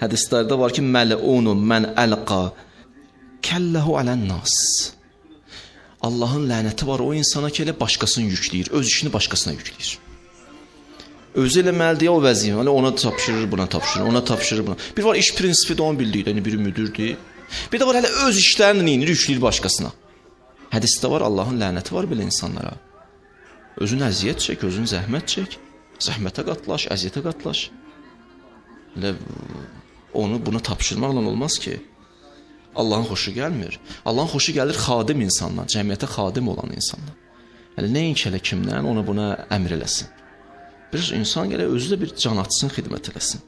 Hədislərdə var ki, məl'unun mən əlqa kəlləhu alən-nas. Allahın lənəti var o insana ki, elə başqasını yükləyir, öz işini başqasına yükləyir. Özü eləməlidir o vəzifə, elə ona tapşırır, buna tapşırır, ona tapşırır, buna. Bir var iş prinsipi də onun bildiyi, yəni biri müdürdür. Bir də var hələ öz işlərini neyinir, yükləyir başqasına. Hədisdə var Allahın lənəti var belə insanlara. Özün əziyyət çək, özün zəhmət çək. Zəhmətə qatlaş, əziyyətə qatlaş. Elə onu bunu tapşırmaqla olmaz ki. Allahın xoşu gəlmir. Allahın xoşu gəlir xadim insandan, cəmiyyətə xadim olan insandan. Yəni nəinki elə kimdən ona buna əmr eləsin. Bir insan gələ özü də bir can atsın, xidmət eləsin.